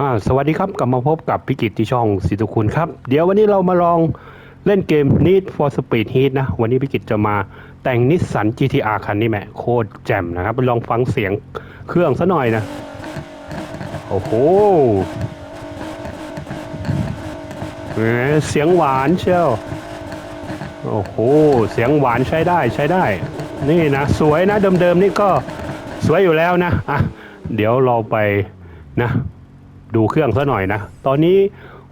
อ่าสวัสดีครับกลับมาพบกับพิกิตที่ช่องสิทุคุณครับ เดี๋ยววันนี้เรามาลองเล่นเกม Need for Speed Heat นะ วันนี้พิกิตจะมาแต่งนิสสัน GTR คันนี้แหมโคตรแจ่มนะครับ ลองฟังเสียงเครื่องซะหน่อยนะ โอ้โหเสียงหวานเชียวโอ้โห เสียงหวานใช้ได้ใช้ได้ นี่นะ สวยนะเดิมๆนี่ก็สวยอยู่แล้วนะอะเดี๋ยวเราไปนะ ดูเครื่องซะหน่อยนะ ตอนนี้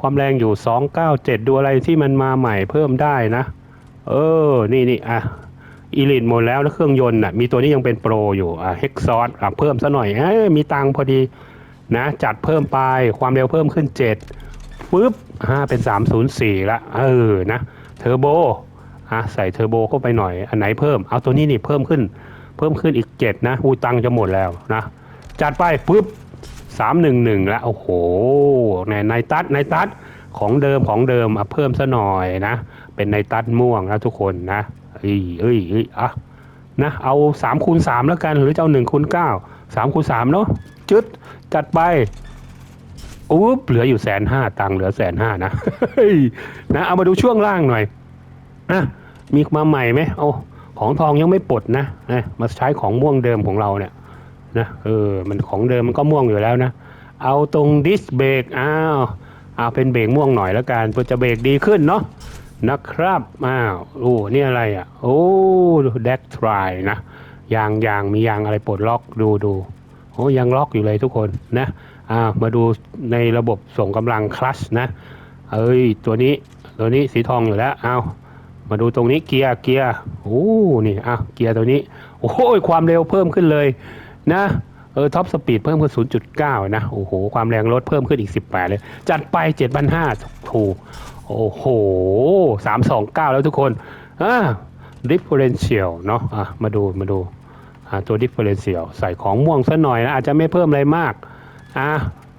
ความแรงอยู่ 297 ดูอะไรที่มันมาใหม่เพิ่มได้นะ เออ นี่นี่อะอีลิทหมดแล้วแล้วเครื่องยนต์อะมีตัวนี้ยังเป็นโปรอยู่อะเฮกซอสอะเพิ่มซะหน่อยเอ้ยมีตังพอดีนะ จัดเพิ่มไปความเร็วเพิ่มขึ้น 7ปึ๊บห้าเป็น 304 ละเออนะเทอร์โบอะใส่เทอร์โบเข้าไปหน่อย อันไหนเพิ่ม เอาตัวนี้นี่เพิ่มขึ้น เพิ่มขึ้นอีก 7 นะอูตังจะหมดแล้วนะ จัดไปปึ๊บ สามหนึ่งหนึ่งแล้วโอ้โหในในตัดในตัดของเดิมของเดิมอะเพิ่มซะหน่อยนะ เป็นในตัดม่วงนะทุกคนนะเอ้ยเอ้ยเอ้ยอะนะเอาสามคูณสามแล้วกันหรือจะเอาหนึ่งคูณเก้าสามคูณสามเนาะจึดจัดไปอุ๊บเหลืออยู่แสนห้าตังค์เหลือแสนห้านะนะเอามาดูช่วงล่างหน่อยนะมีมาใหม่ไหมเอาของทองยังไม่ปลดนะนะมาใช้ของม่วงเดิมของเราเนี่ย นะเออมันของเดิมมันก็ม่วงอยู่แล้วนะ เอาตรงดิสเบรกอ้าวเอาเป็นเบรกม่วงหน่อยแล้วกันเพื่อจะเบรกดีขึ้นเนาะนะครับอ้าวโอ้นี่อะไรอะ โอ้แดกทรายนะยางยางมียางอะไรปลดล็อกดูดูโอ้ยังล็อกอยู่เลยทุกคนนะอ่ามาดูในระบบส่งกำลังคลัชนะเอ้ยตัวนี้ตัวนี้สีทองอยู่แล้วเอามาดูตรงนี้เกียร์เกียร์โอ้นี่อะเกียร์ตัวนี้ โอ้ยความเร็วเพิ่มขึ้นเลย นะเออท็อปสปีดเพิ่มขึ้น 0.9 นะ โอ้โห ความแรงรถเพิ่มขึ้นอีก 18 เลย จัดไป 7,500ถูกโอ้โห 329 แล้วทุกคนอ่า differential เนาะอะมาดูมาดูอ่าตัว differential ใส่ของม่วงซะหน่อยนะ อาจจะไม่เพิ่มอะไรมากอ่า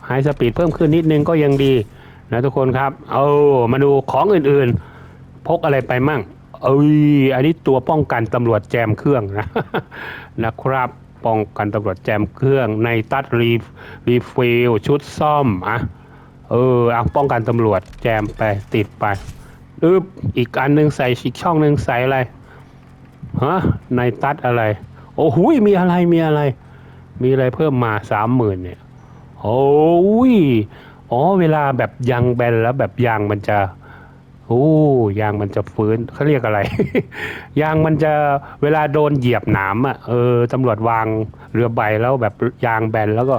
high speed เพิ่มขึ้นนิดนึงก็ยังดีนะทุกคนครับเอามาดูของอื่นๆ พกอะไรไปมั่งเอ้ยอันนี้ตัวป้องกันตำรวจแจมเครื่องนะนะครับ ป้องกันตำรวจแจมเครื่อง ในตัดรีรีฟิลชุดซ่อมอะเออเอาป้องกันตำรวจแจมไปติดไปอึบอีกอันหนึ่งใส่อีกช่องหนึ่งใส่อะไรฮะในตัดอะไร โอ้โหมีอะไรมีอะไร มีอะไรเพิ่มมาสามหมื่นเนี่ยโอ้ยอ๋อเวลาแบบยางแบนแล้วแบบยางมันจะ โอ้ยางมันจะฟื้นเขาเรียกอะไร ยางมันจะเวลาโดนเหยียบหนามอะเออตำรวจวางเรือใบแล้วแบบยางแบนแล้วก็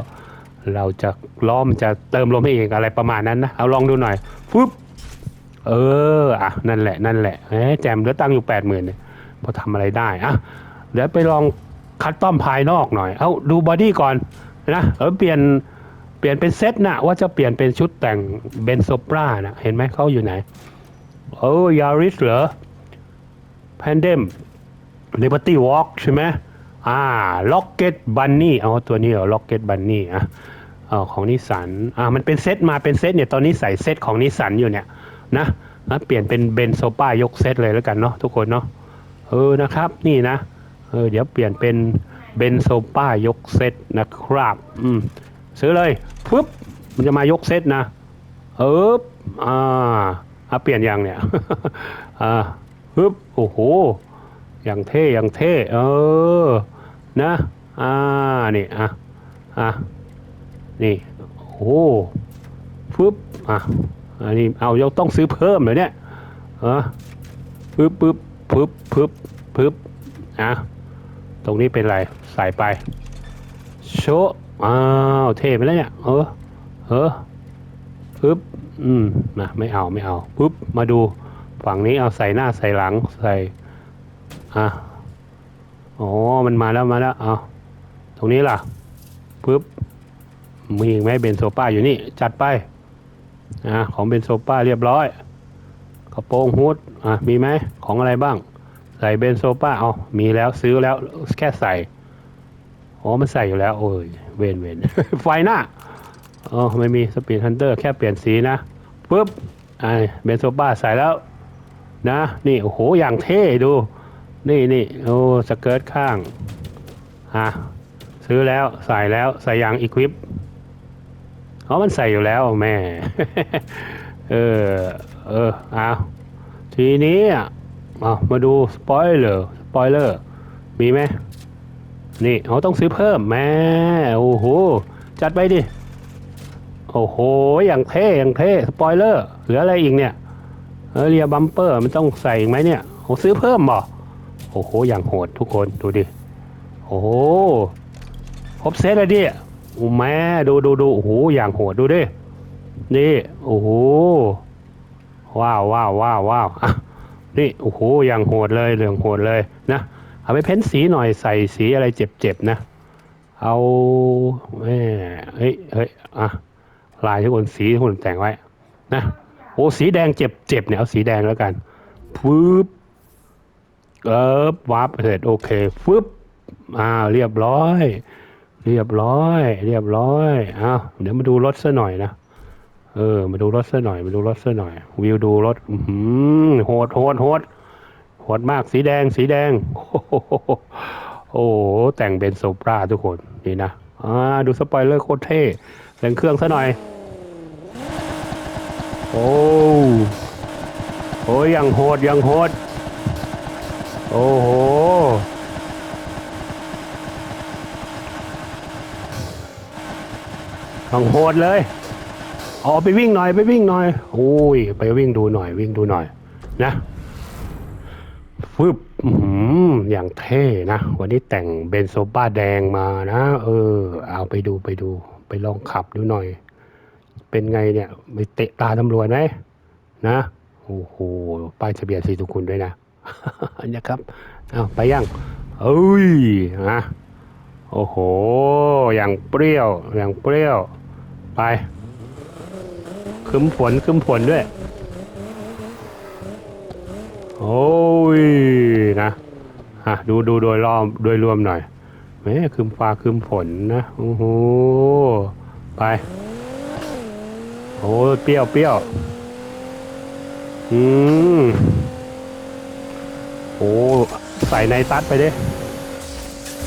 เราจะล้อมจะเติมลมให้เองอะไรประมาณนั้นนะเอาลองดูหน่อยฟึบเอออะนั่นแหละนั่นแหละแหมแจมเหลือตังอยู่แปดหมื่นเนี่ยพอทำอะไรได้อะเดี๋ยวไปลองคัดต้อมภายนอกหน่อย เอาดูบอดี้ก่อนนะเออเปลี่ยนเปลี่ยนเป็นเซตนะว่าจะเปลี่ยนเป็นชุดแต่งเบนโซปรานะเห็นไหมเขาอยู่ไหน โอ้ยาริสเหรอแพนเดมเลเบอร์ตี้วอล์กใช่ไหมอ่าล็อกเก็ตบันนี่เอาตัวนี้เหรอล็อกเก็ตบันนี่อะเอของนิสสันอ่ามันเป็นเซตมาเป็นเซตเนี่ยตอนนี้ใส่เซตของนิสสันอยู่เนี่ยนะนะเปลี่ยนเป็นเบนโซป้ายกเซตเลยแล้วกันเนาะทุกคนเนาะเออนะครับนี่นะเออเดี๋ยวเปลี่ยนเป็นเบนโซป้ายกเซตนะครับอืมซื้อเลยปึ๊บมันจะมายกเซตนะเอออ่า อะเปลี่ยนยังเนี่ยอ่าฮึบโอ้โหอย่างเท่อย่างเท่เออนะอ่านี่อะอะนี่โอ้โหฟึบอะอันนี้เอายังต้องซื้อเพิ่มเลยเนี่ยเออปึ๊บปึ๊บปึ๊บปึ๊บปึ๊บอะตรงนี้เป็นไรใส่ไปโชอ้าวเท่ไปแล้วเนี่ยเออเออปึ๊บ อืมนะไม่เอาไม่เอาปุ๊บมาดูฝั่งนี้เอาใส่หน้าใส่หลังใส่อะอ๋อมันมาแล้วมาแล้วเอาตรงนี้ล่ะปุ๊บมีอีกไหมเบนโซป้าอยู่นี่จัดไปอะของเบนโซป้าเรียบร้อยกระโปรงฮูดอะมีไหมของอะไรบ้าง ใส่เบนโซป้าเอามีแล้วซื้อแล้วแค่ใส่อ๋อมันใส่อยู่แล้ว โอ้ยเวนเวนไฟหน้าอ๋อไม่มีสปีดฮันเตอร์แค่เปลี่ยนสีนะ ปุ๊บไอเบนโซบ้าใส่แล้วนะ นี่โอ้โหอย่างเท่ดู นี่นี่โอ้สเกิร์ตข้างฮะซื้อแล้วใส่แล้วใส่ยางอีควิปอ๋อมันใส่อยู่แล้วแม่ เออ เออเอาทีนี้อะมาดูสปอยเลอร์สปอยเลอร์มีไหมนี่เขาต้องซื้อเพิ่มแม่โอ้โห จัดไปดิ โอ้โห อย่างเท่อย่างเท่สปอยเลอร์เหลืออะไรอีกเนี่ยเรียบัมเปอร์มันต้องใส่ไหมเนี่ยโอ้ซื้อเพิ่มบ่โอ้โห อย่างโหดทุกคนดูดิ โอ้โหครบเซตเลยดิโอ้แม่ดูดูดูโอ้โห อย่างโหดดูดิ นี่ โอ้โห ว้าวว้าวว้าวว้าวนี่ โอ้โห อย่างโหดเลยเรื่องโหดเลยนะ เอาไปเพ้นสีหน่อยใส่สีอะไรเจ็บๆนะ เอาแม่เฮ้ยเฮ้ยอะ ลายทุกคนสีทุกคนแต่งไว้นะโอ้สีแดงเจ็บๆเนี่ยเอาสีแดงแล้วกันฟืบเออวับเสร็จโอเคฟืบอ่าเรียบร้อย เรียบร้อย เรียบร้อยอ้าวเดี๋ยวมาดูรถซะหน่อยนะเออ มาดูรถซะหน่อยมาดูรถซะหน่อย วิวดูรถอือหือโหดโหดโหดโหดมากสีแดงสีแดงโอ้โหโอ้โหแต่งเป็นโซปราทุกคนนี่นะอ่าดูสปอยเลอร์โคตรเท่ เร่งเครื่องซะหน่อย โอ้โอ้ยยังโหดยังโหด โอ้โห ยังโหดเลยออกไปวิ่งหน่อยไปวิ่งหน่อยโอ้ยไปวิ่งดูหน่อยวิ่งดูหน่อย นะฟึบอื้อหืออย่างเท่นะ วันนี้แต่งเบนโซบ้าแดงมานะ เออ เอาไปดูไปดู ไปลองขับดูหน่อย เป็นไงเนี่ยไปเตะตาตำรวจไหมนะโอ้โหป้ายทะเบียนสีทุกคุณด้วยนะนะครับเอาไปยังเอ้ยนะโอ้โห อย่างเปรี้ยว อย่างเปรี้ยว ไปคึมฝนคึมฝนด้วย โอ้ยนะอะดูดูโดยรอบโดยรวมหน่อย แม่คืมฟ้าคืมฝนนะโอ้โหไปโอ้เปรี้ยวเปรี้ยวอืมโอ้ใส่ในตัดไปดิ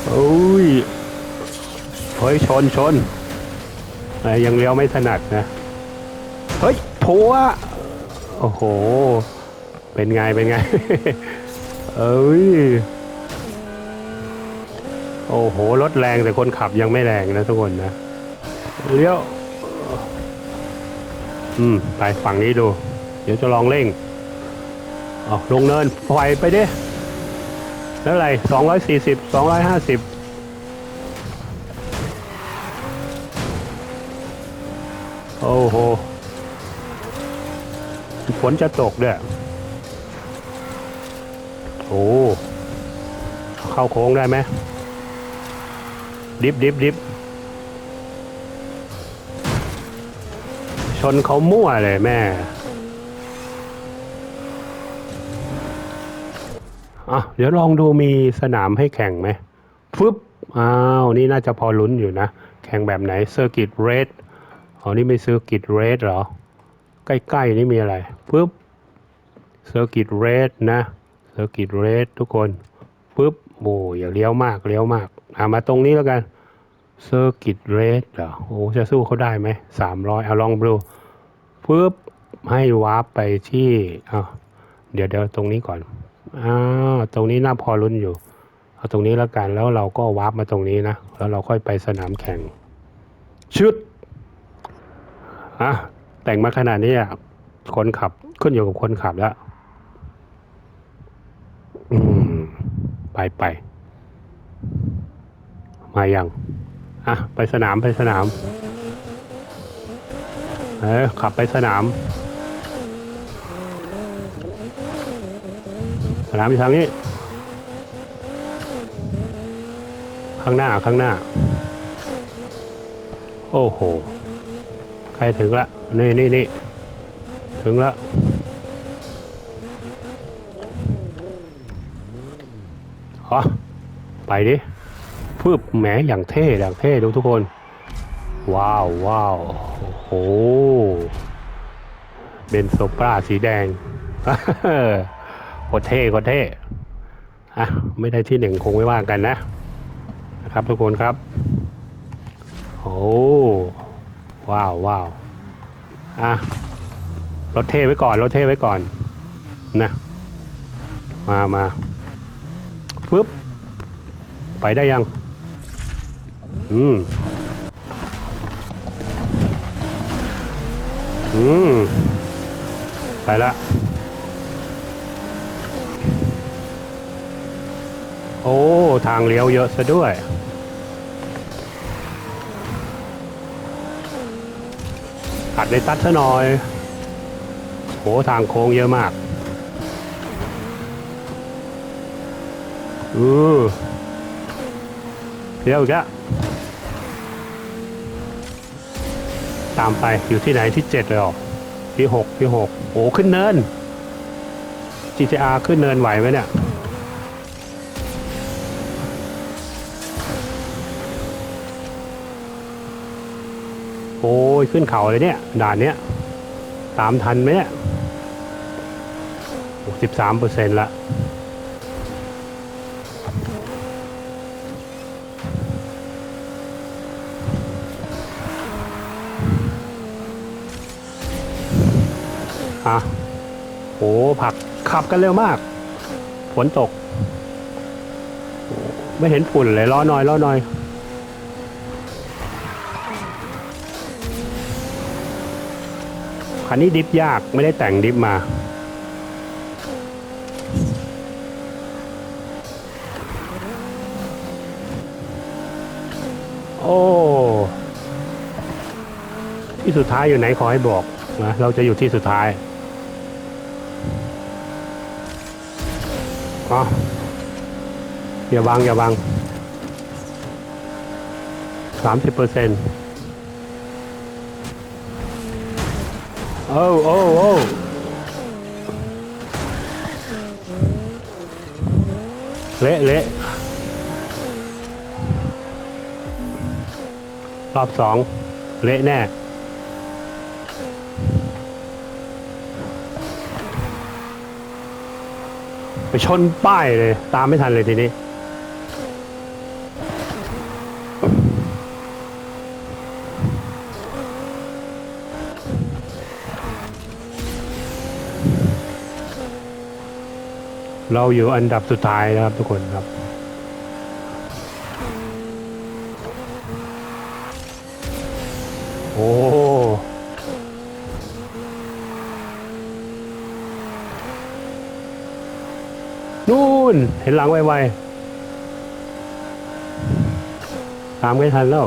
โอ้ยเฮ้ยชนชนอ่ยังเลี้ยวไม่ถนัดนะเฮ้ยโถอะโอ้โห เป็นไงเป็นไง เอ้ย โอ้โห รถแรงแต่คนขับยังไม่แรงนะทุกคนนะ เลี้ยว อืม ไปฝั่งนี้ดู เดี๋ยวจะลองเร่งเอาลงเนินปล่อยไปดิ แล้วอะไรสองร้อยสี่สิบสองร้อยห้าสิบโอ้โห ฝนจะตกด้วยโอ้ เข้าโค้งได้ไหม ดิบดิบดิบชนเขามั่วเลยแม่อะเดี๋ยวลองดูมีสนามให้แข่งไหมฟึบอ้าว นี่น่าจะพอลุ้นอยู่นะ แข่งแบบไหนเซอร์กิตเรดอ๋อนี่ไม่เซอร์กิตเรดเหรอ ใกล้ๆ นี่มีอะไรปึ๊บเซอร์กิตเรดนะเซอร์กิตเรดทุกคนปึ๊บโอ้อย่าเลี้ยวมากเลี้ยวมาก อามาตรงนี้แล้วกันเซอร์กิตเรดเหรอโอ้จะสู้เขาได้ไหมสามร้อยเอาลองดูปึ๊บให้วาร์ปไปที่อ้าวเดี๋ยวเดี๋ยวตรงนี้ก่อนอ้าวตรงนี้น่าพอลุ้นอยู่ เอาตรงนี้แล้วกันแล้วเราก็วาร์ปมาตรงนี้นะ แล้วเราค่อยไปสนามแข่ง ชุดอะแต่งมาขนาดนี้อะคนขับขึ้นอยู่กับคนขับแล้ว อืม ไปไป มาอยังอะไปสนามไปสนามเออขับไปสนาม สนามอยู่ทางนี้ ข้างหน้าข้างหน้า โอ้โหใกล้ถึงละ นี่นี่นี่ถึงล้วอ๋อไปดิ พืบแหมอย่างเท่อย่างเท่ดูทุกคน ว้าวว้าวโอ้เบนโซปราสีแดงโคตรเท่โคตรเท่อะไม่ได้ที่หนึ่งคงไม่ว่ากันนะนะครับทุกคนครับ โอ้ว้าวว้าวอะรถเท่ไว้ก่อนรถเท่ไว้ก่อนนะมามาปึ๊บไปได้ยัง อืม อืม ไปละ โอ้ ทางเลี้ยวเยอะซะด้วยอัดในตัดซะหน่อย โห ทางโค้งเยอะมาก อือเดี๋ยวอีกแล้ว ตามไปอยู่ที่ไหนที่เจ็ดเลยหรอที่หกที่หกโอ้ขึ้นเนิน GTR ขึ้นเนินไหวไหมเนี่ยโอ้ยขึ้นเขาเลยเนี่ยด่านเนี้ยตามทันไหมเนี่ยสิบสามเปอร์เซ็นต์ละ อะโอ้ผักขับกันเร็วมาก ฝนตก ไม่เห็นฝุ่นเลยล้อน้อยล้อน้อย คันนี้ดิฟยากไม่ได้แต่งดิฟมาโอ้ที่สุดท้ายอยู่ไหนขอให้บอกนะเราจะอยู่ที่สุดท้าย อ๋ออย่าวางอย่าวางสามสิบเปอร์เซ็นต์โอ้โอ้โอ้เละเละรอบสองเละแน่ ชนป้ายเลย ตามไม่ทันเลยทีนี้ เราอยู่อันดับสุดท้ายนะครับทุกคนครับโอ้ นู่นเห็นหลังไวๆตามไม่ทันแล้ว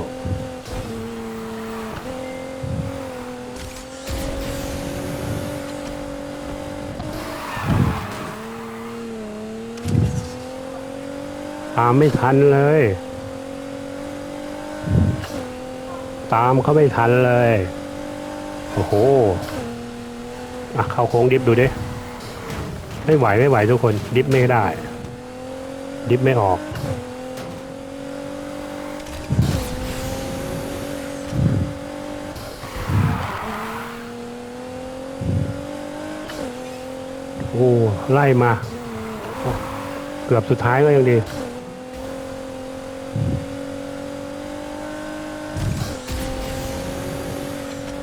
ตามไม่ทันเลย ตามเขาไม่ทันเลย โอ้โหอะเข้าโค้งดิฟดูดิ ไม่ไหวไม่ไหวทุกคนดิฟไม่ได้ ดิฟไม่ออกโอ้ไล่มา เกือบสุดท้ายก็ยังดี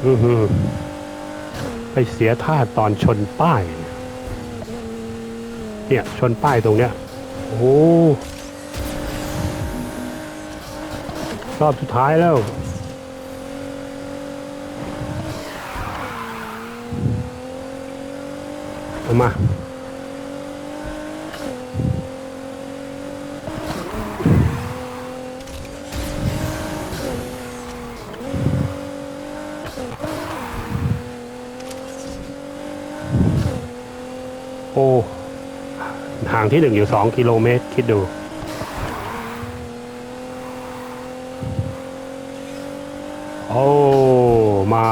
อือหือไปเสียท่าตอนชนป้าย เนี่ย ชนป้ายตรงเนี้ย โอ้รอบสุดท้ายแล้วเอามา โอ้ ห่างที่หนึ่งอยู่สองกิโลเมตร คิดดู โอ้ไม่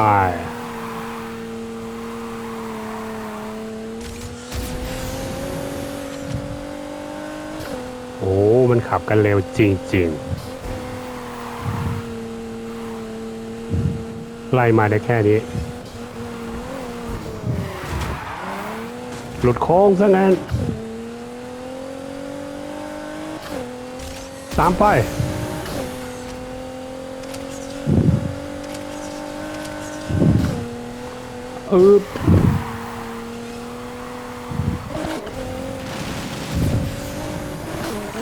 โอ้ มันขับกันเร็วจริง ๆ ไล่มาได้แค่นี้ หลุดโค้งซะงั้น ตามไปอึบ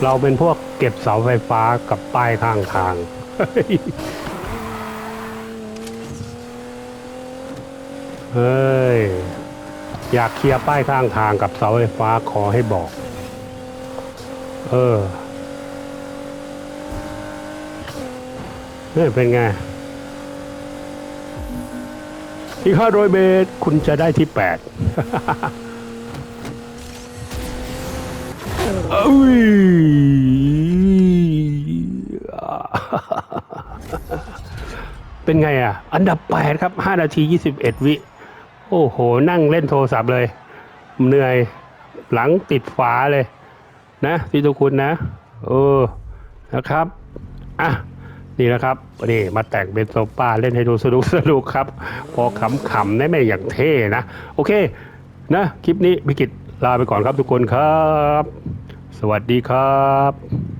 เราเป็นพวกเก็บเสาไฟฟ้ากับป้ายข้างทาง เฮ้ย อยากเคลียร์ป้ายข้างทางกับเสาไฟฟ้าขอให้บอก เออ นี่เป็นไง อีกห้าร้อยเมตรคุณจะได้ที่แปดอุ้ยเป็นไงอะ อันดับแปดครับห้านาทียี่สิบเอ็ดวิ โอ้โห นั่งเล่นโทรศัพท์เลย เหนื่อยหลังติดฝาเลย นะที่ทุกคุณนะ เออนะครับ อะ นี่นะครับนี่มาแต่งเป็นโซฟาเล่นให้ดูสนุกสนุกครับ พอขำๆได้ไหมอย่างเท่นะ โอเคนะคลิปนี้พิกิตลาไปก่อนครับทุกคนครับ สวัสดีครับ